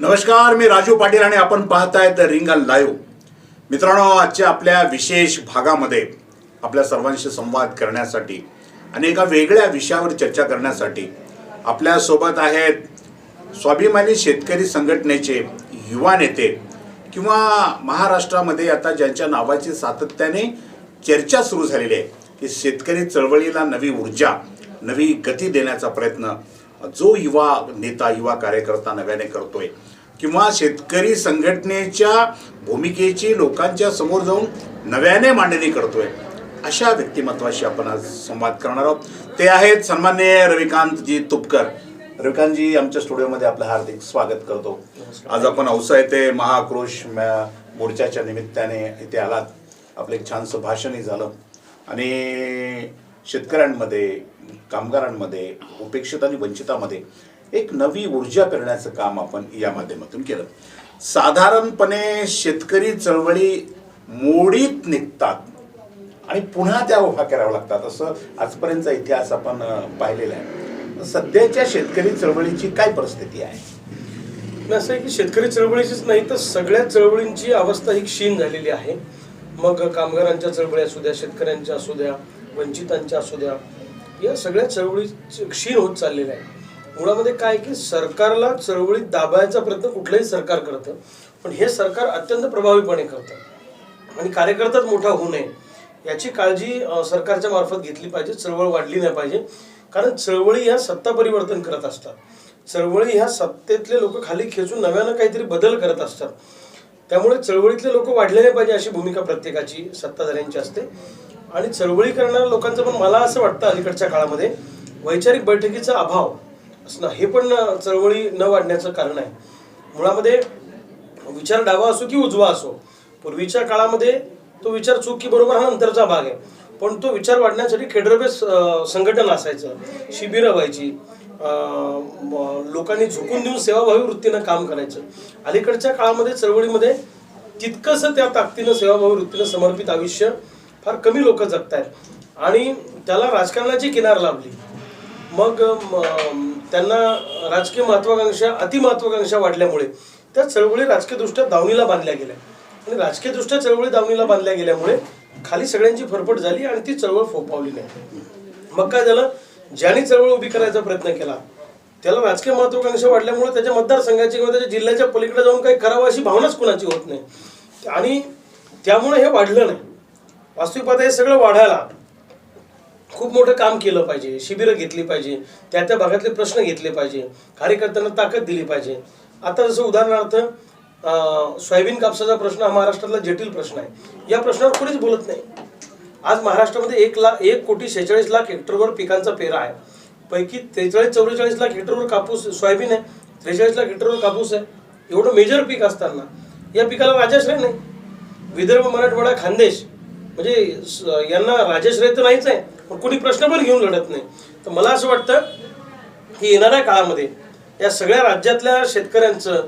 नमस्कार मी राजू पाटील आणि आपण पाहतायत रिंगा लाईव्ह मित्रांनो आजच्या आपल्या विशेष भागामध्ये आपल्या सर्वांशी संवाद करण्यासाठी आणि एका वेगळ्या विषयावर चर्चा करण्यासाठी आपल्यासोबत आहेत स्वाभिमानी शेतकरी संघटनेचे युवा नेते किंवा महाराष्ट्रामध्ये आता ज्यांच्या नावाची सातत्याने चर्चा सुरू झालेली आहे की शेतकरी चळवळीला नवी ऊर्जा नवी गती देण्याचा प्रयत्न जो युवा नेता युवा कार्यकर्ता नव्याने करतोय किंवा शेतकरी संघटनेच्या भूमिकेची लोकांच्या समोर जाऊन नव्याने मांडणी करतोय अशा व्यक्तिमत्वाशी आपण आज संवाद करणार आहोत. ते आहेत सन्मान्य रविकांतजी तुपकर. रविकांतजी आमच्या स्टुडिओमध्ये आपलं हार्दिक स्वागत करतो. आज आपण औसा येथे महाक्रोश मोर्चाच्या निमित्ताने इथे आलात. आपलं एक छानसं भाषणही झालं. आणि शेतकऱ्यांमध्ये कामगारांमध्ये उपेक्षित आणि वंचितामध्ये एक नवी ऊर्जा करण्याचं काम आपण या माध्यमातून केलं. साधारणपणे शेतकरी चळवळी मोडीत निघतात आणि पुन्हा त्या उभा कराव्या लागतात असं आजपर्यंतचा इतिहास आपण पाहिलेला आहे. सध्याच्या शेतकरी चळवळीची काय परिस्थिती आहे? असं आहे की शेतकरी चळवळीचीच नाही तर सगळ्या चळवळींची अवस्था ही क्षीण झालेली आहे. मग कामगारांच्या चळवळी असू द्या शेतकऱ्यांच्या असू द्या वंचितांच्या असू द्या या सगळ्या चळवळी क्षीण होत चाललेल्या आहे मुळामध्ये काय की सरकारला चळवळीत दाबायचा प्रयत्न कुठलंही सरकार करतं पण हे सरकार अत्यंत प्रभावीपणे करतं. आणि कार्यकर्ताच मोठा होऊ नये याची काळजी सरकारच्या मार्फत घेतली पाहिजे. चळवळ वाढली नाही पाहिजे. कारण चळवळी ह्या सत्ता परिवर्तन करत असतात. चळवळी ह्या सत्तेतले लोक खाली खेचून नव्यानं काहीतरी बदल करत असतात. त्यामुळे चळवळीतले लोक वाढले नाही पाहिजे अशी भूमिका प्रत्येकाची सत्ताधाऱ्यांची असते. आणि चळवळी करणाऱ्या लोकांचं पण मला असं वाटतं अलीकडच्या काळामध्ये वैचारिक बैठकीचा अभाव असणं हे पण चळवळी न वाढण्याचं कारण आहे. मुळामध्ये विचार डावा असो की उजवा असो पूर्वीच्या काळामध्ये तो विचार चूक की बरोबर हा नंतरचा भाग आहे. पण तो विचार वाढण्यासाठी खेडरबेस संघटन असायचं शिबिरं व्हायची लोकांनी झुकून देऊन सेवाभावी वृत्तीनं काम करायचं. अलीकडच्या काळामध्ये चळवळीमध्ये तितकंसं त्या ताकदीनं सेवाभावी वृत्तीनं समर्पित आयुष्य फार कमी लोक जगतायत. आणि त्याला राजकारणाची किनार लाभली. मग त्यांना राजकीय महत्वाकांक्षा अतिमहत्वाकांक्षा वाढल्यामुळे त्या चळवळी राजकीयदृष्ट्या दावणीला बांधल्या गेल्या. आणि राजकीयदृष्ट्या चळवळी दावणीला बांधल्या गेल्यामुळे खाली सगळ्यांची फरफट झाली आणि ती चळवळ फोपावली नाही. मग काय झालं? ज्यांनी चळवळ उभी करायचा प्रयत्न केला त्याला राजकीय महत्वाकांक्षा वाढल्यामुळे त्याच्या मतदारसंघाची किंवा त्याच्या जिल्ह्याच्या पलीकडे जाऊन काही करावं अशी भावनाच कुणाची होत नाही. आणि त्यामुळे हे वाढलं नाही. वास्तविक हे सगळं वाढायला खूप मोठं काम केलं पाहिजे शिबिरं घेतली पाहिजे त्या त्या भागातले प्रश्न घेतले पाहिजे कार्यकर्त्यांना ताकद दिली पाहिजे. आता जसं उदाहरणार्थ सोयाबीन कापसाचा प्रश्न हा महाराष्ट्रातला जटिल प्रश्न आहे. या प्रश्नावर कोणीच बोलत नाही. आज महाराष्ट्रामध्ये एक लाख एक कोटी शेहेचाळीस लाख हेक्टरवर पिकांचा पेरा आहे. पैकी त्रेचाळीस चौवेचाळीस लाख हेक्टरवर कापूस सोयाबीन आहे. त्रेचाळीस लाख हेक्टरवर कापूस आहे. एवढं मेजर पीक असताना या पिकाला राजाश्रय नाही. विदर्भ मराठवाडा खानदेश म्हणजे यांना राजाश्रय तर नाहीच आहे पण कुणी प्रश्न पण घेऊन लढत नाही. तर मला असं वाटतं की येणाऱ्या काळामध्ये या सगळ्या राज्यातल्या शेतकऱ्यांचं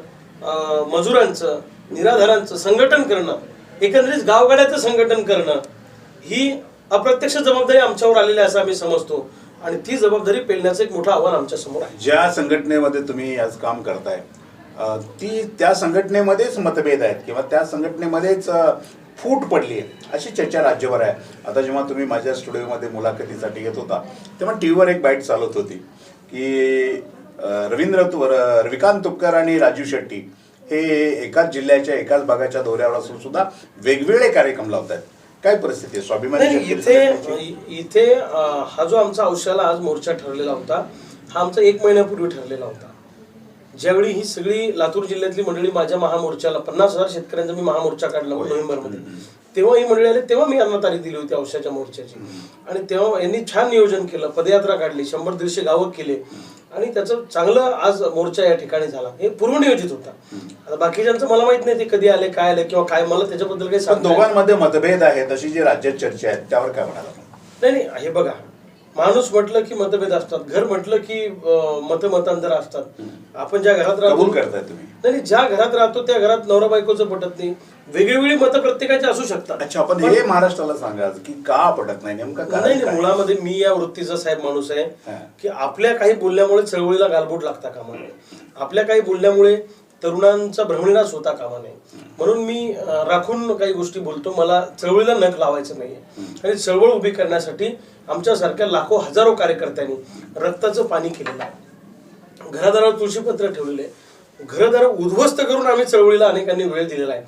मजुरांचं निराधारांचं संघटन करणं एकंदरीत गावगाड्याचं संघटन करणं ही अप्रत्यक्ष जबाबदारी आमच्यावर आलेली आहे असं आम्ही समजतो. आणि ती जबाबदारी पेलण्याचं एक मोठं आव्हान आमच्यासमोर आहे. ज्या संघटनेमध्ये तुम्ही आज काम करताय ती त्या संघटनेमध्येच मतभेद आहेत किंवा त्या संघटनेमध्येच फूट पडली आहे अशी चर्चा राज्यभर आहे. आता जेव्हा तुम्ही माझ्या स्टुडिओमध्ये मुलाखतीसाठी येत होता तेव्हा टी व्हीवर एक बाईट चालत होती की रवींद्र तु- रविकांत तुपकर आणि राजू शेट्टी हे एकाच जिल्ह्याच्या एकाच भागाच्या दौऱ्यावर असून सुद्धा वेगवेगळे कार्यक्रम लावत आहेत काय परिस्थिती आहे? स्वाभिमानी इथे? इथे हा जो आमचा औषधाला आज मोर्चा ठरलेला होता हा आमचा एक महिन्यापूर्वी ठरलेला होता. ज्यावेळी ही सगळी लातूर जिल्ह्यातली मंडळी माझ्या महामोर्चाला पन्नास हजार शेतकऱ्यांचा मी महामोर्चा काढला नोव्हेंबरमध्ये. तेव्हा ही मंडळी आली तेव्हा मी यांना तारीख दिली होती औषधाच्या मोर्चाची. आणि तेव्हा यांनी छान नियोजन केलं पदयात्रा काढली शंभर दीडशे गावं केले. आणि त्याचं चांगलं आज मोर्चा या ठिकाणी झाला. हे पूर्वनियोजित होता. आता बाकीच्यांचं मला माहीत नाही ते कधी आले काय आले किंवा काय मला त्याच्याबद्दल काही. दोघांमध्ये मतभेद आहेत अशी जी राज्यात चर्चा आहे त्यावर काय म्हणाला नाही नाही हे बघा. माणूस म्हटलं की मतभेद असतात घर म्हटलं की मतमतांतर असतात. आपण ज्या घरात राहतो कबूल करताय तुम्ही. नाही ज्या घरात राहतो त्या घरात नवरा बायकोचं पटत नाही. वेगवेगळी मतं प्रत्येकाची असू शकतात. अच्छा पण हे महाराष्ट्राला सांगा की का पटत नाही? नेमकं नाही? मुळामध्ये मी या वृत्तीचा साहेब माणूस आहे. की आपल्या काही बोलण्यामुळे चळवळीला गालबोट लागता कामा नये. आपल्या काही बोलण्यामुळे तरुणांचा भ्रमनिरास होता कामा नये म्हणून मी राखून काही गोष्टी बोलतो. मला चळवळीला नख लावायचं नाहीये. आणि चळवळ उभी करण्यासाठी आमच्यासारख्या लाखो हजारो कार्यकर्त्यांनी रक्ताचं पाणी केलेलं आहे. घरादारावर तुळशीपत्र ठेवलेले घरदार उद्ध्वस्त करून आम्ही चळवळीला अनेकांनी वेळ दिलेला आहे.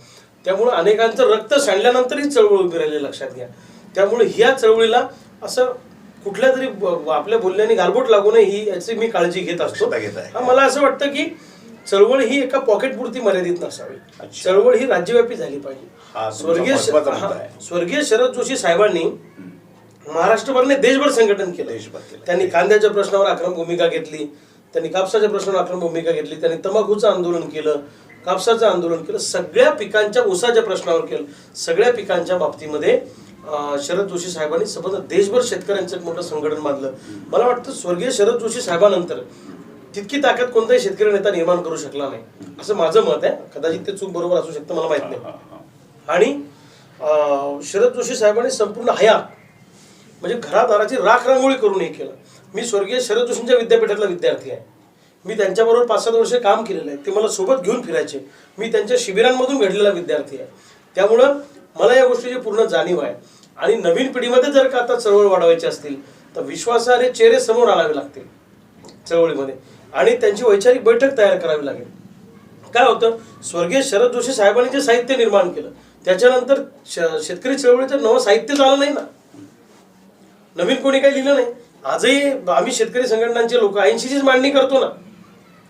त्यामुळे अनेकांचं रक्त सांडल्यानंतरही चळवळ उभी राहिली लक्षात घ्या. त्यामुळे ह्या चळवळीला असं कुठल्या तरी आपल्या बोलण्याने गालबोट लागू नये ही याची मी काळजी घेत असतो. मला असं वाटतं की चळवळ ही एका पॉकेट पुरती मर्यादित नसावी. चळवळ ही राज्यव्यापी झाली पाहिजे. स्वर्गीय. स्वर्गीय शरद जोशी साहेबांनी महाराष्ट्रभर नाही देशभर संघटन केलं. त्यांनी कांद्याच्या प्रश्नावर आक्रमक भूमिका घेतली त्यांनी कापसाच्या प्रश्नावर आक्रमक भूमिका घेतली त्यांनी तंबाखूचं आंदोलन केलं कापसाचं आंदोलन केलं सगळ्या पिकांच्या ऊसाच्या प्रश्नावर केलं. सगळ्या पिकांच्या बाबतीमध्ये शरद जोशी साहेबांनी संबंध देशभर शेतकऱ्यांचं एक मोठं संघटन बांधलं. मला वाटतं स्वर्गीय शरद जोशी साहेबानंतर तितकी ताकद कोणताही शेतकरी नेता निर्माण करू शकला नाही. असं माझं मत आहे. कदाचित ते चूक बरोबर असू शकतं मला माहीत नाही. आणि शरद जोशी साहेबांनी संपूर्ण हयात म्हणजे घरादाराची राख रांगोळी करून हे केलं. मी स्वर्गीय शरद जोशींच्या विद्यापीठातला विद्यार्थी आहे. मी त्यांच्याबरोबर पाच सात वर्ष काम केलेलं आहे. ते मला सोबत घेऊन फिरायचे. मी त्यांच्या शिबिरांमधून घडलेला विद्यार्थी आहे. त्यामुळं मला या गोष्टीची पूर्ण जाणीव आहे. आणि नवीन पिढीमध्ये जर का आता चळवळ वाढवायची असतील तर विश्वासाने चेहरे समोर आणावे लागतील. चळवळीमध्ये. आणि त्यांची वैचारिक बैठक तयार करावी लागेल. काय होतं? स्वर्गीय शरद जोशी साहेबांनी जे साहित्य निर्माण केलं त्याच्यानंतर शेतकरी चळवळीचं नवं साहित्य झालं नाही ना. नवीन कोणी काही लिहिलं नाही. आजही आम्ही शेतकरी संघटनांचे लोक ऐंशीचीच मांडणी करतो ना.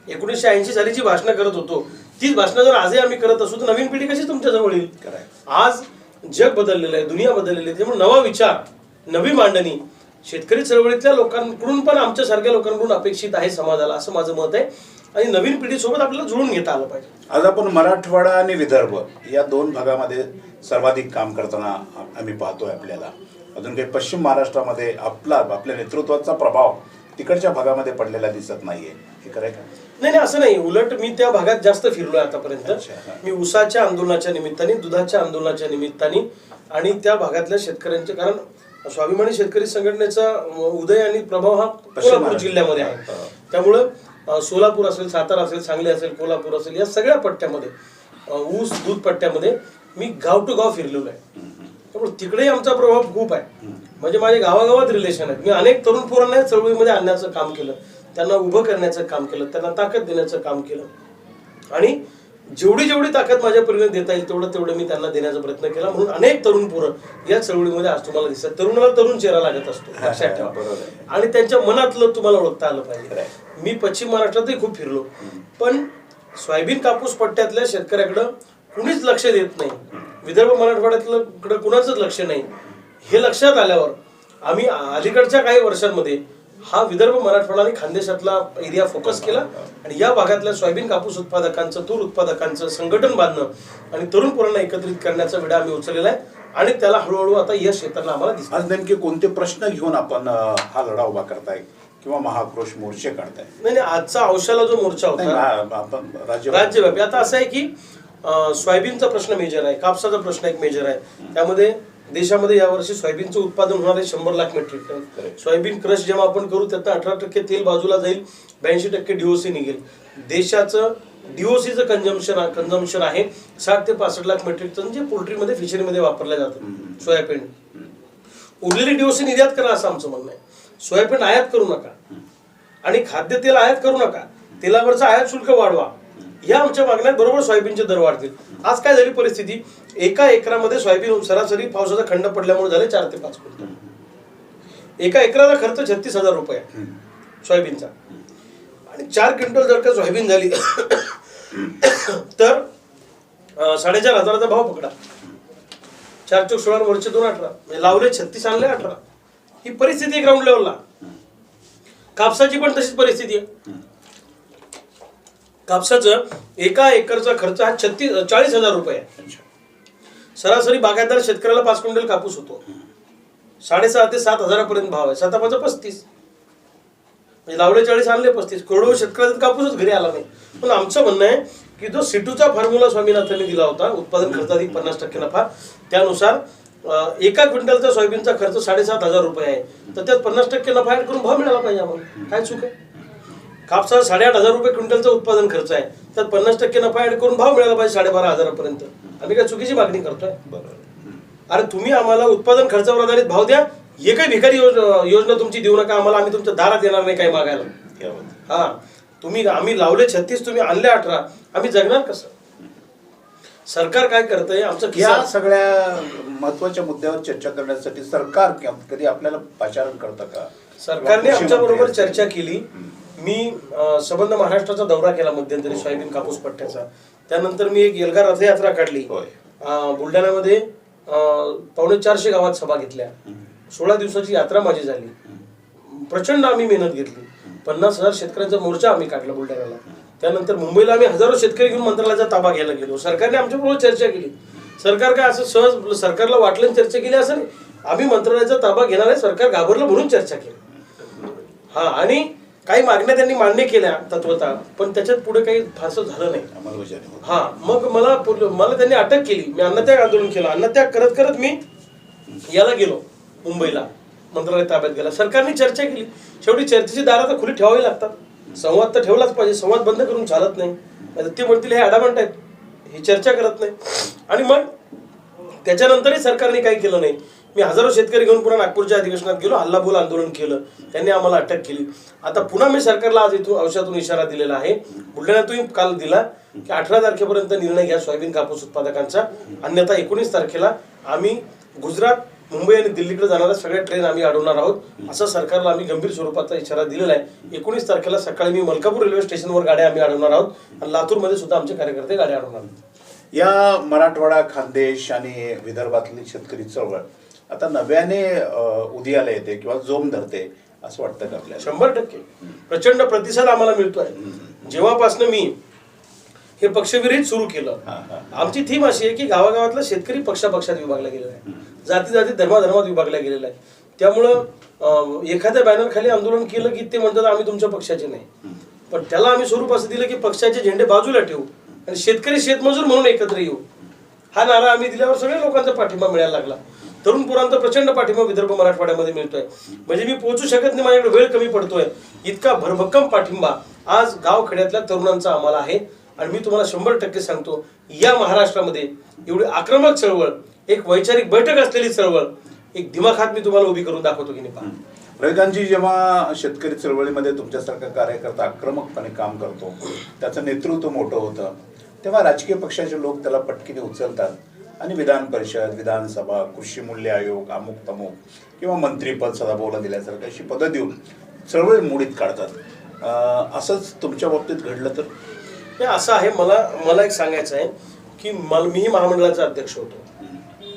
एकोणीसशे ऐंशी साली जी भाषणं करत होतो तीच भाषणं जर आजही आम्ही करत असू तर नवीन पिढी कशी तुमच्या जवळ येईल. आज जग बदललेलं आहे दुनिया बदललेली आहे. त्यामुळे नवा विचार नवी मांडणी शेतकरी चळवळीतल्या लोकांकडून पण आमच्यासारख्या लोकांकडून अपेक्षित आहे समाजाला असं माझं मत आहे. आणि नवीन पिढीसोबत आपल्याला जुळून घेता आलं पाहिजे. आज आपण मराठवाडा आणि विदर्भ या दोन भागामध्ये सर्वाधिक काम करताना आम्ही पाहतोय आपल्याला. अजून काही पश्चिम महाराष्ट्रामध्ये आपला आपल्या नेतृत्वाचा प्रभाव तिकडच्या भागामध्ये पडलेला दिसत नाहीये. हे खरं आहे का? नाही नाही असं नाही. उलट मी त्या भागात जास्त फिरलोय आतापर्यंत. अच्छा, हा. मी उसाच्या आंदोलनाच्या निमित्ताने दुधाच्या आंदोलनाच्या निमित्ताने आणि त्या भागातल्या शेतकऱ्यांचे कारण स्वाभिमानी शेतकरी संघटनेचा उदय आणि प्रभाव हा कोल्हापूर. जिल्ह्यामध्ये. आहे. त्यामुळं सोलापूर असेल सातारा असेल सांगली असेल कोल्हापूर असेल या सगळ्या पट्ट्यामध्ये ऊस दूध पट्ट्यामध्ये मी गाव टू गाव फिरलेलो आहे. त्यामुळे तिकडेही आमचा प्रभाव खूप आहे. म्हणजे माझे गावागावात रिलेशन आहेत. मी अनेक तरुण पोरांना चळवळीमध्ये आणण्याचं काम केलं. त्यांना उभं करण्याचं काम केलं. त्यांना ताकद देण्याचं काम केलं. आणि जेवढी जेवढी ताकद माझ्या परीने देता येईल तेवढं तेवढं मी त्यांना देण्याचा प्रयत्न केला. म्हणून अनेक तरुण पोरं या चळवळीमध्ये आज तुम्हाला दिसतात. तरुणाला तरुण चेहरा लागत असतो लक्षात ठेवा. आणि त्यांच्या मनातलं तुम्हाला ओळखता आलं पाहिजे. मी पश्चिम महाराष्ट्रातही खूप फिरलो. पण सोयाबीन कापूस पट्ट्यातल्या शेतकऱ्याकडं कुणीच लक्ष देत नाही. विदर्भ मराठवाड्यातलं कडं कुणाचंच लक्ष नाही. हे लक्षात आल्यावर आम्ही अलीकडच्या काही वर्षांमध्ये हा विदर्भ मराठवाडा आणि खानदेशातला एरिया फोकस केला. आणि या भागातल्या सोयाबीन कापूस उत्पादकांचं तूर उत्पादकांचं संघटन बांधणं आणि तरुण पोरांना एकत्रित करण्याचा विडा आम्ही उचललेला आहे. आणि त्याला हळूहळू आता यश येताना आम्हाला दिसतं आज नेमके कोणते प्रश्न घेऊन आपण हा लढा उभा करताय किंवा महाक्रोश मोर्चे काढताय? नाही नाही आजचा औषधाला जो मोर्चा होता राज्यव्यापी आता असं आहे की सोयाबीनचा प्रश्न मेजर आहे कापसाचा प्रश्न एक मेजर आहे. त्यामध्ये देशामध्ये यावर्षी सोयाबीनचं उत्पादन होणार आहे शंभर lakh metric ton. Soybean crush जेव्हा आपण करू त्यात अठरा टक्के तेल बाजूला जाईल ब्याऐंशी टक्के डीओसी निघेल. देशाचं डीओसीचं कंझम्पशन कंझम्पशन आहे साठ ते पासष्ट लाख मेट्रिक टन जे पोल्ट्रीमध्ये फिशरीमध्ये वापरलं जातं सोयाबीन. उरलेली डीओसी निर्यात करा असं आमचं म्हणणं आहे. सोयाबीन आयात करू नका. आणि खाद्यतेल आयात करू नका. तेलावरचं आयात शुल्क वाढवा. या आमच्या मागण्यात बरोबर सोयाबीनचे दर वाढतील. आज काय झाली परिस्थिती? एका एकरामध्ये सोयाबीन सरासरी पावसाचा खंड पडल्यामुळे झाले चार ते पाच क्विंटल. एका एकराचा खर्च छत्तीस हजार रुपये सोयाबीनचा. आणि चार क्विंटल जर का सोयाबीन झाली तर साडेचार हजाराचा भाव पकडा. चार चौक सोळा वरचे दोन अठरा. म्हणजे लावले छत्तीस आणले अठरा. ही परिस्थिती ग्राउंड लेवलला कापसाची पण तशीच परिस्थिती आहे. कापसाचं एका एकरचा खर्च हा छत्तीस चाळीस हजार रुपये आहे. सरासरी बागायतदार शेतकऱ्याला पाच क्विंटल कापूस होतो. साडेसहा ते सात हजारापर्यंत भाव आहे. सात पाच पस्तीस. म्हणजे लावले चाळीस आणले पस्तीस. करोडो शेतकऱ्याचा कापूसच घरी आला नाही. पण आमचं म्हणणं आहे की जो सिटूचा फॉर्म्युला स्वामीनाथांनी दिला होता उत्पादन खर्चाधिक पन्नास टक्के नफा त्यानुसार एका क्विंटलचा सोयाबीनचा खर्च साडेसात हजार रुपये आहे. तर त्यात पन्नास टक्के नफा ऍड करून भाव मिळाला पाहिजे आम्हाला. काय चूक आहे? कापसाचा साडेआठ हजार रुपये क्विंटलचा उत्पादन खर्च आहे. त्यात पन्नास टक्के नफा ऍड करून भाव मिळाला पाहिजे साडेबारा हजारापर्यंत. आम्ही काय चुकीची मागणी करतोय? बरोबर. अरे तुम्ही आम्हाला उत्पादन खर्चावर आधारित भाव द्या. हे काही भिकारी योज- योजना तुमची देऊ नका. आम्हाला आम्ही तुमच्या दारात येणार नाही काही मागायला. हा. तुम्ही आम्ही लावले छत्तीस तुम्ही आणले अठरा. आम्ही जगणार कसं? सरकार काय करतंय? आमचं या सगळ्या महत्त्वाच्या मुद्द्यावर चर्चा करण्यासाठी सरकार कधी आपल्याला पाचारण करतं का? सरकारने आमच्या बरोबर चर्चा केली. मी संबंध महाराष्ट्राचा दौरा केला मध्यंतरी सोयाबीन कापूस पट्ट्याचा. त्यानंतर मी एक एल्गार रथयात्रा काढली. बुलढाण्यामध्ये पावणे चारशे गावात सभा घेतल्या. सोळा दिवसाची यात्रा माझी झाली. प्रचंड आम्ही मेहनत घेतली. पन्नास हजार शेतकऱ्यांचा मोर्चा आम्ही काढला बुलढाण्याला. त्यानंतर मुंबईला आम्ही हजारो शेतकरी घेऊन मंत्रालयाचा ताबा घ्यायला गेलो. सरकारने आमच्याबरोबर चर्चा केली. सरकार काय असं सहज सरकारला वाटलं चर्चा केली असं आम्ही मंत्रालयाचा ताबा घेणार आहे. सरकार घाबरलं म्हणून चर्चा केली. हा आणि काही मागण्या त्यांनी मान्य केल्या तत्वता पण त्याच्यात पुढे काही फारसं झालं नाही. हा मग मला मला त्यांनी अटक केली. मी अन्नत्याग आंदोलन केलं. अन्नत्याग करत करत मी याला गेलो मुंबईला. मंत्रालय ताब्यात गेला. सरकारने चर्चा केली. शेवटी चर्चेची दारं तर खुली ठेवावी लागतात. संवाद तर ठेवलाच पाहिजे. संवाद बंद करून चालत नाही. ते म्हणतील हे अडामंट आहेत. ही चर्चा करत नाही. आणि मग त्याच्यानंतरही सरकारने काही केलं नाही. मी हजारो शेतकरी घेऊन पुन्हा नागपूरच्या अधिवेशनात गेलो हल्लाबोल आंदोलन केलं. त्यांनी आम्हाला अटक केली. आता पुन्हा मी सरकारला आज इथून औषधातून इशारा दिलेला आहे. बुलढाण्यातून काल दिला की अठरा तारखेपर्यंत निर्णय घ्या सोयाबीन कापूस उत्पादकांचा. अन्यथा एकोणीस तारखेला आम्ही गुजरात मुंबई आणि दिल्लीकडे जाणाऱ्या सगळ्या ट्रेन आम्ही अडवणार आहोत. असं सरकारला आम्ही गंभीर स्वरूपाचा इशारा दिलेला आहे. एकोणीस तारखेला सकाळी मी मलकापूर रेल्वे स्टेशनवर गाड्या आम्ही अडवणार आहोत आणि लातूरमध्ये सुद्धा आमचे कार्यकर्ते गाड्या अडवणार आहेत. या मराठवाडा खानदेश आणि विदर्भातली शेतकरी चळवळ आता नव्याने उदयाला येते किंवा जोम धरते असं वाटतं का आपल्याला? शंभर टक्के. प्रचंड प्रतिसाद आम्हाला मिळतोय. जेव्हापासनं मी हे पक्षविरहित सुरू केलं. आमची थीम अशी आहे की गावागावातला शेतकरी पक्षापक्षात विभागला गेलेला आहे. जाती जाती धर्माधर्मात विभागला गेलेला आहे. त्यामुळं एखाद्या बॅनर खाली आंदोलन केलं की ते म्हणतात आम्ही तुमच्या पक्षाचे नाही. पण त्याला आम्ही स्वरूप असं दिलं की पक्षाचे झेंडे बाजूला ठेवू आणि शेतकरी शेतमजूर म्हणून एकत्र येऊ. हा नारा आम्ही दिल्यावर सगळ्या लोकांचा पाठिंबा मिळायला लागला. तरुण पोरांचा प्रचंड पाठिंबा विदर्भ मराठवाड्यामध्ये मिळतोय. म्हणजे मी पोहोचू शकत नाही माझ्याकडे वेळ कमी पडतोय. इतका भरभक्कम पाठिंबा आज गाव खेड्यातल्या तरुणांचा आम्हाला आहे. आणि मी तुम्हाला शंभर टक्के सांगतो या महाराष्ट्रामध्ये एवढी आक्रमक चळवळ एक वैचारिक बैठक असलेली चळवळ एक दिमाखात मी तुम्हाला उभी करून दाखवतो की नाही पहा. रविकांतजी जेव्हा शेतकरी चळवळीमध्ये तुमच्यासारखा कार्यकर्ता आक्रमकपणे काम करतो त्याचं नेतृत्व मोठं होतं तेव्हा राजकीय पक्षाचे लोक त्याला पटकीने उचलतात. आणि विधान परिषद विधानसभा कृषी मूल्य आयोग अमुक तमुक किंवा मंत्रीपद सदाभाऊला दिल्यासारखं अशी पदं देऊन चळवळी मोडीत काढतात. असंच तुमच्या बाबतीत घडलं तर? हे असं आहे. मला मला एक सांगायचं आहे की मला मीही महामंडळाचा अध्यक्ष होतो.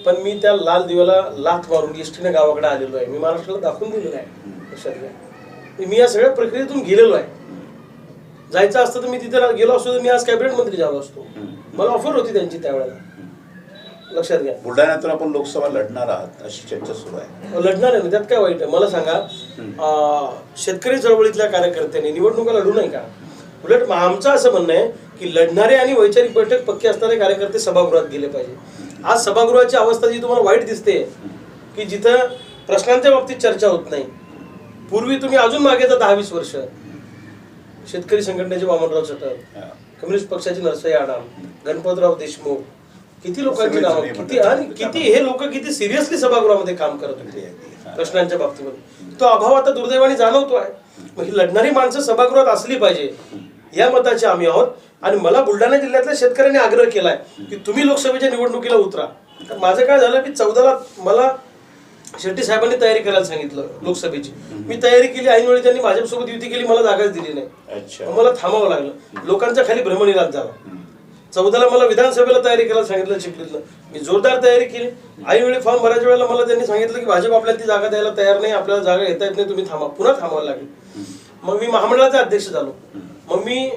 पण मी त्या लाल दिव्याला लाथ मारून एसटीने गावाकडे आलेलो आहे. मी महाराष्ट्राला दाखवून दिलेलं आहे. लक्षात घ्या. मी या सगळ्या प्रक्रियेतून गेलेलो आहे. जायचं असतं तर मी तिथे गेलो असतो. तर मी आज कॅबिनेट मंत्री झालो असतो. मला ऑफर होती त्यांची त्यावेळेला. लक्षात घ्या. बुलढाण्यातून आपण लोकसभा लढणार आहात अशी चर्चा सुरू आहे. लढणार आहे त्यात काय वाईट आहे? मला सांगा शेतकरी चळवळीतल्या कार्यकर्त्यांनी निवडणुका लढू नाही का? उलट मग आमचं असं म्हणणं आहे की लढणारे आणि वैचारिक बैठक पक्के असणारे कार्यकर्ते सभागृहात गेले पाहिजे. आज सभागृहाची अवस्था जी तुम्हाला वाईट दिसते की जिथं प्रश्नांच्या बाबतीत चर्चा होत नाही. पूर्वी तुम्ही अजून मागे जा दहा वीस वर्ष. शेतकरी संघटनेचे वामनराव चटक हा. कम्युनिस्ट पक्षाची नरसई आडाम गणपतराव देशमुख किती लोकांची नावं किती. आणि किती हे लोक किती सिरियसली सभागृहामध्ये काम करत होते प्रश्नांच्या बाबतीमध्ये. तो अभाव आता दुर्दैवाने जाणवतो आहे. मग ही लढणारी माणसं सभागृहात असली पाहिजे या मताचे आम्ही आहोत. आणि मला बुलढाणा जिल्ह्यातल्या शेतकऱ्यांनी आग्रह केलाय की तुम्ही लोकसभेच्या निवडणुकीला उतरा. तर माझं काय झालं की चौदाला मला शेट्टी साहेबांनी तयारी करायला सांगितलं लोकसभेची. मी तयारी केली ऐनवेळी त्यांनी माझ्यासोबत युती केली मला जागाच दिली नाही. मला थांबावं लागलं. लोकांच्या खाली भ्रमनिरात झाला. चौदाला मला विधानसभेला तयारी करायला सांगितलं चिखलीतलं. मी जोरदार तयारी केली. ऐनवेळी फॉर्म भरायच्या वेळेला मला त्यांनी सांगितलं की भाजप आपल्याला ती जागा द्यायला तयार नाही आपल्याला जागा घेता येत नाही तुम्ही थांबा. पुन्हा थांबावं लागेल. मग मी महामंडळाचा अध्यक्ष झालो. मग मी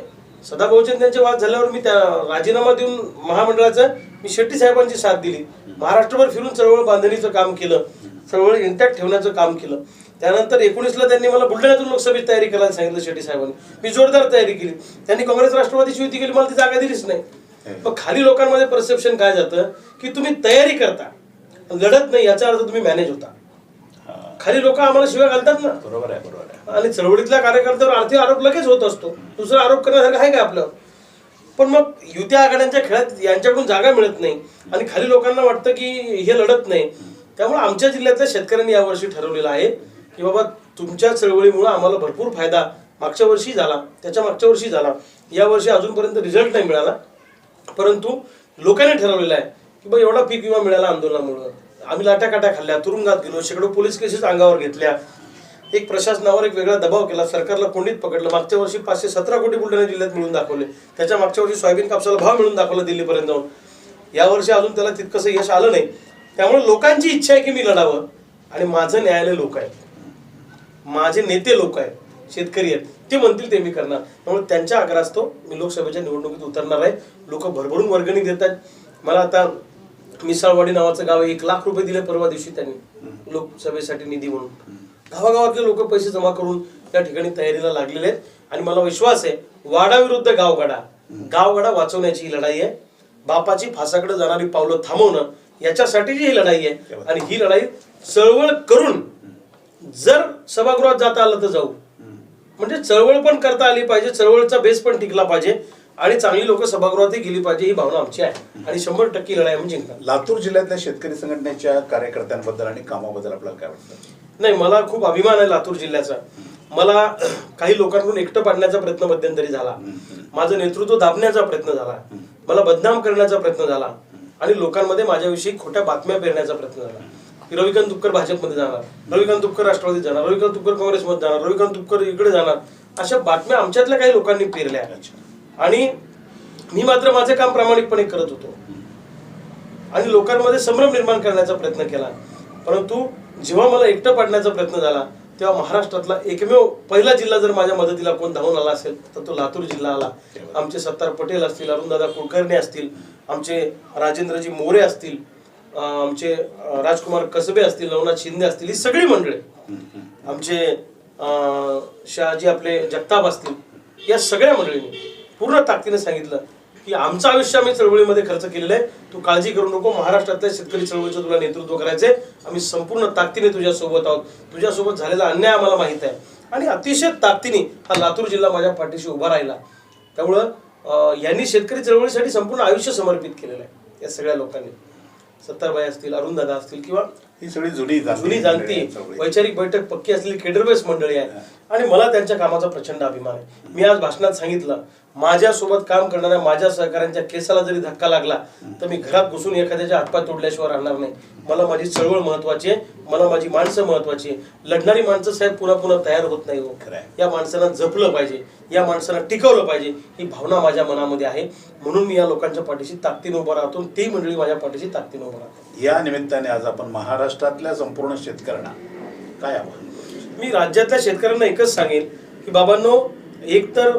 सदाभाऊचंद त्यांचे वाद झाल्यावर मी त्या राजीनामा देऊन महामंडळाचा मी शेट्टी साहेबांची साथ दिली. महाराष्ट्रभर फिरून चळवळ बांधणीचं काम केलं. चळवळ इंटॅक्ट ठेवण्याचं काम केलं. त्यानंतर एकोणीसला त्यांनी मला बुलढाण्यातून लोकसभेची तयारी करायला सांगितलं शेट्टी साहेबांनी. मी जोरदार तयारी केली. त्यांनी काँग्रेस राष्ट्रवादीची युती केली मला ती जागा दिलीच नाही. मग खाली लोकांमध्ये परसेप्शन काय जातं? की तुम्ही तयारी करता. लढत नाही याचा अर्थ तुम्ही मॅनेज होता. खाली लोक आम्हाला शिवाय घालतात ना. बरोबर आहे बरोबर आहे. आणि चळवळीतल्या कार्यकर्त्यावर आर्थिक आरोप लगेच होत असतो. दुसरा आरोप करण्यासारखं आहे का आपलं? पण मग युती आघाड्यांच्या खेळात यांच्याकडून जागा मिळत नाही. आणि खाली लोकांना वाटतं की हे लढत नाही. त्यामुळे आमच्या जिल्ह्यातल्या शेतकऱ्यांनी यावर्षी ठरवलेलं आहे की बाबा तुमच्या चळवळीमुळे आम्हाला भरपूर फायदा मागच्या वर्षी झाला त्याच्या मागच्या वर्षी झाला. यावर्षी अजूनपर्यंत रिझल्ट नाही मिळाला. परंतु लोकांनी ठरवलेलं आहे की बा एवढा पीक विमा मिळाला आंदोलनामुळं. आम्ही लाट्याकाट्या खाल्ल्या तुरुंगात गेलो शेकडो पोलीस केसेस अंगावर घेतल्या. एक प्रशासनावर एक वेगळा दबाव केला सरकारला कोंडीत पकडलं. मागच्या वर्षी पाचशे सतरा कोटी बुलढाणा जिल्ह्यात मिळून दाखवले. त्याच्या मागच्या वर्षी सोयाबीन कापसाला भाव मिळून दाखवला दिल्लीपर्यंत जाऊन. यावर्षी अजून त्याला तितकंसं यश आलं नाही. त्यामुळे लोकांची इच्छा आहे की मी लढावं. आणि माझं न्यायालय लोक आहे माझे नेते लोक आहेत. शेतकरी आहेत. ते म्हणतील ते मी करणार. त्यामुळे त्यांच्या आग्रहास्तव मी लोकसभेच्या निवडणुकीत उतरणार आहे. लोक भरभरून वर्गणी देत आहेत. मला आता मिसाळवाडी नावाचं गाव एक लाख रुपये दिले परवा दिवशी त्यांनी. लोकसभेसाठी निधी म्हणून. गावागावातले लोक पैसे जमा करून त्या ठिकाणी तयारीला लागलेले आहेत. आणि मला विश्वास आहे वाडा विरुद्ध गावगाडा गावगाडा वाचवण्याची ही लढाई आहे. बापाची फासाकडे जाणारी पावलं थांबवणं याच्यासाठीची ही लढाई आहे. आणि ही लढाई चळवळ करून जर सभागृहात जाता आलं तर जाऊ. म्हणजे चळवळ पण करता आली पाहिजे चळवळचा बेस पण टिकला पाहिजे आणि चांगली लोक सभागृहातही गेली पाहिजे ही भावना आमची आहे. आणि शंभर टक्के लढाई आम्ही जिंकणार. लातूर जिल्ह्यातल्या शेतकरी संघटनेच्या कार्यकर्त्यांबद्दल आणि कामाबद्दल आपल्याला काय वाटतं? नाही मला खूप अभिमान आहे लातूर जिल्ह्याचा. मला काही लोकांकडून एकटं पाडण्याचा प्रयत्न मध्यंतरी झाला. माझं नेतृत्व दाबण्याचा प्रयत्न झाला. मला बदनाम करण्याचा प्रयत्न झाला. आणि लोकांमध्ये माझ्याविषयी खोट्या बातम्या पेरण्याचा प्रयत्न झाला. की रविकांत तुपकर भाजपमध्ये जाणार रविकांत तुपकर राष्ट्रवादीत जाणार रविकांत तुपकर काँग्रेसमध्ये जाणार रविकांत तुपकर इकडे जाणार अशा बातम्या आमच्यातल्या काही लोकांनी पेरल्या. आणि मी मात्र माझे काम प्रामाणिकपणे करत होतो. आणि लोकांमध्ये संभ्रम निर्माण करण्याचा प्रयत्न केला. परंतु जेव्हा मला एकटं पाडण्याचा प्रयत्न झाला तेव्हा महाराष्ट्रातला एकमेव पहिला जिल्हा जर माझ्या मदतीला कोण धावून आला असेल तर तो लातूर जिल्हा आला. आमचे सत्तार पटेल असतील अरुणदादा कुलकर्णी असतील आमचे राजेंद्रजी मोरे असतील आमचे राजकुमार कसबे असतील नवनाथ शिंदे असतील ही सगळी मंडळी आमचे शहाजी आपले जगताप असतील या सगळ्या मंडळींनी पूर्ण ताकदीने सांगितलं की आमचं आयुष्य आम्ही चळवळीमध्ये खर्च केलेलं आहे. तू काळजी करू नको महाराष्ट्रातल्या शेतकरी चळवळीचं तुला नेतृत्व करायचंय. आम्ही संपूर्ण ताकदीने तुझ्या सोबत आहोत. तुझ्यासोबत झालेला अन्याय आम्हाला माहीत आहे. आणि अतिशय ताकदीने हा लातूर जिल्हा माझ्या पाठीशी उभा राहिला. त्यामुळं यांनी शेतकरी चळवळीसाठी संपूर्ण आयुष्य समर्पित केलेलं आहे या सगळ्या लोकांनी. सत्तारबाई असतील अरुणदादा असतील किंवा ही सगळी जुनी जुनी जाणती. वैचारिक बैठक पक्की असलेली केडरबेस मंडळी आहे. आणि मला त्यांच्या कामाचा प्रचंड अभिमान आहे. मी आज भाषणात सांगितलं माझ्यासोबत काम करणाऱ्या माझ्या सहकाऱ्यांच्या केसाला जरी धक्का लागला तर मी घरात घुसून एखाद्याच्या हातपाय तोडल्याशिवाय राहणार नाही. मला माझी चळवळ महत्वाची आहे मला माझी माणसं महत्वाची आहे. लढणारी माणसं साहेब पुन्हा पुन्हा तयार होत नाही हो. या माणसांना जपलं पाहिजे या माणसांना टिकवलं पाहिजे ही भावना माझ्या मनामध्ये आहे. म्हणून मी या लोकांच्या पाठीशी ताकदीने उभं राहतो आणि ती मंडळी माझ्या पाठीशी ताकदीने उभं राहतो. या निमित्ताने आज आपण महाराष्ट्रातल्या संपूर्ण शेतकऱ्यांना काय आवाहन मी राज्यातल्या शेतकऱ्यांना एकच सांगेन की बाबांनो एकतर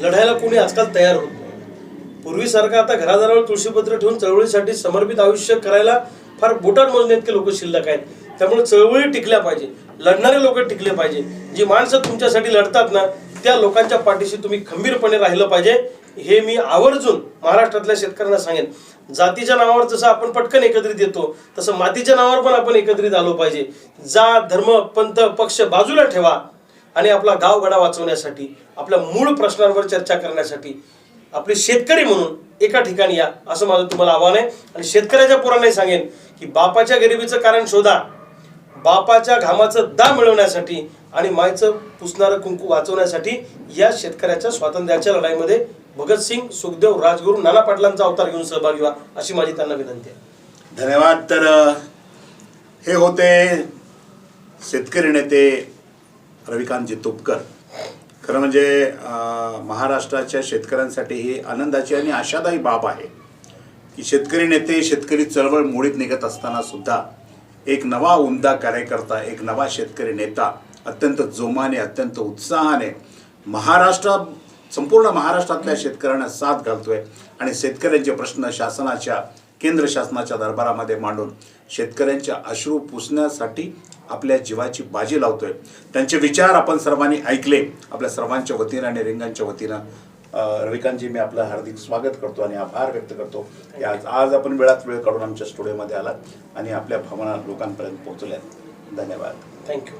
लढायला कोणी आजकाल तयार होत नाही. पूर्वीसारखं आता घरादारावर तुळशीपत्र ठेवून चळवळीसाठी समर्पित आयुष्य करायला फार बोटात मोजणे इतके लोक शिल्लक आहेत. त्यामुळे चळवळी टिकल्या पाहिजे. लढणारे लोक टिकले पाहिजे. जी माणसं तुमच्यासाठी लढतात ना त्या लोकांच्या पाठीशी तुम्ही खंबीरपणे राहिलं पाहिजे. हे मी आवर्जून महाराष्ट्रातल्या शेतकऱ्यांना सांगेन. जातीच्या नावावर जसं आपण पटकन एकत्रित येतो तसं मातीच्या नावावर पण आपण एकत्रित आलो पाहिजे. जात धर्म पंथ पक्ष बाजूला ठेवा. आणि आपला गावगडा वाचवण्यासाठी आपल्या मूळ प्रश्नांवर चर्चा करण्यासाठी आपले शेतकरी म्हणून एका ठिकाणी या असं माझं तुम्हाला आव्हान आहे. आणि शेतकऱ्याच्या पोरांनाही सांगेन की बापाच्या गरिबीचं कारण शोधा. बापाच्या घामाचं दा मिळवण्यासाठी आणि मायचं पुसणारं कुंकू वाचवण्यासाठी या शेतकऱ्याच्या स्वातंत्र्याच्या लढाईमध्ये भगतसिंग सुखदेव राजगुरू नाना पाटलांचा अवतार घेऊन सहभागी व्हा अशी माझी त्यांना विनंती आहे. धन्यवाद. तर हे होते शेतकरी नेते रविकांतजी तुपकर खरं म्हणजे महाराष्ट्राच्या शेतकऱ्यांसाठी ही आनंदाची आणि आशादायी बाब आहे की शेतकरी नेते शेतकरी चळवळ मोडीत निघत असताना सुद्धा एक नवा उमदा कार्यकर्ता एक नवा शेतकरी नेता अत्यंत जोमाने अत्यंत उत्साहाने महाराष्ट्र संपूर्ण महाराष्ट्रातल्या शेतकऱ्यांना साथ घालतोय आणि शेतकऱ्यांचे प्रश्न शासनाच्या केंद्र शासनाच्या दरबारामध्ये मांडून शेतकऱ्यांच्या अश्रू पुसण्यासाठी आपल्या जीवाची बाजी लावतोय. त्यांचे विचार आपण सर्वांनी ऐकले. आपल्या सर्वांच्या वतीनं आणि रिंगांच्या वतीनं रविकांतजी मी आपलं हार्दिक स्वागत करतो आणि आभार व्यक्त करतो. की आज आज आपण वेळात वेळ काढून आमच्या स्टुडिओमध्ये आलात आणि आपल्या भावना लोकांपर्यंत पोहोचल्यात धन्यवाद. थँक्यू